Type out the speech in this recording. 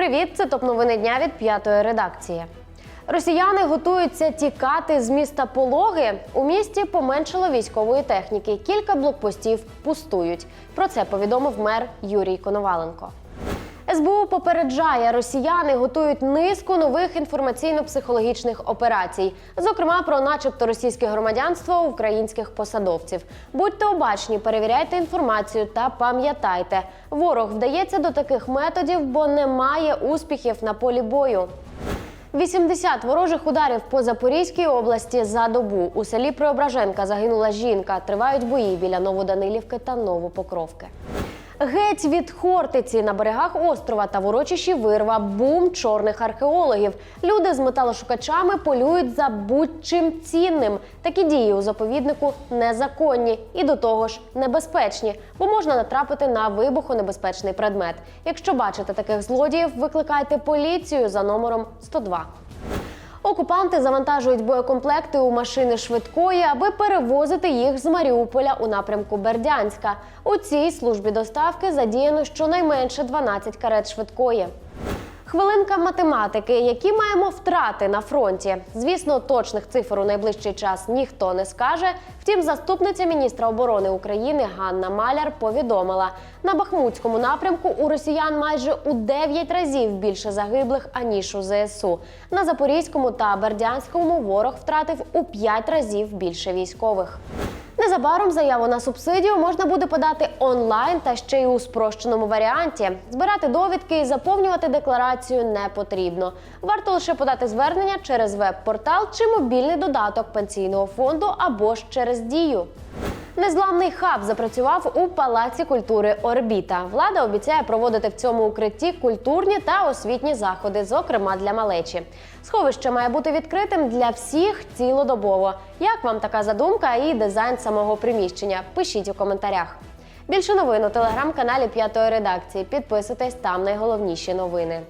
Привіт, це топ новини дня від п'ятої редакції. Росіяни готуються тікати з міста Пологи. У місті поменшало військової техніки. Кілька блокпостів пустують. Про це повідомив мер Юрій Коноваленко. СБУ попереджає, росіяни готують низку нових інформаційно-психологічних операцій, зокрема про, начебто, російське громадянство українських посадовців. Будьте обачні, перевіряйте інформацію та пам'ятайте, ворог вдається до таких методів, бо немає успіхів на полі бою. 80 ворожих ударів по Запорізькій області за добу. У селі Преображенка загинула жінка. Тривають бої біля Новоданилівки та Новопокровки. Геть від Хортиці на берегах острова та в урочищі вирва бум чорних археологів. Люди з металошукачами полюють за будь-чим цінним. Такі дії у заповіднику незаконні і до того ж небезпечні, бо можна натрапити на вибухонебезпечний предмет. Якщо бачите таких злодіїв, викликайте поліцію за номером 102. Окупанти завантажують боєкомплекти у машини швидкої, аби перевозити їх з Маріуполя у напрямку Бердянська. У цій службі доставки задіяно щонайменше 12 карет швидкої. Хвилинка математики, які маємо втрати на фронті. Звісно, точних цифр у найближчий час ніхто не скаже. Втім, заступниця міністра оборони України Ганна Маляр повідомила: на Бахмутському напрямку у росіян майже у 9 разів більше загиблих аніж у ЗСУ. На Запорізькому та Бердянському ворог втратив у 5 разів більше військових. Незабаром заяву на субсидію можна буде подати онлайн та ще й у спрощеному варіанті. Збирати довідки і заповнювати декларацію не потрібно. Варто лише подати звернення через веб-портал чи мобільний додаток пенсійного фонду або ж через дію. Незламний хаб запрацював у палаці культури Орбіта. Влада обіцяє проводити в цьому укритті культурні та освітні заходи, зокрема для малечі. Сховище має бути відкритим для всіх цілодобово. Як вам така задумка і дизайн самого приміщення? Пишіть у коментарях. Більше новин у телеграм-каналі П'ятої редакції. Підписуйтесь там найголовніші новини.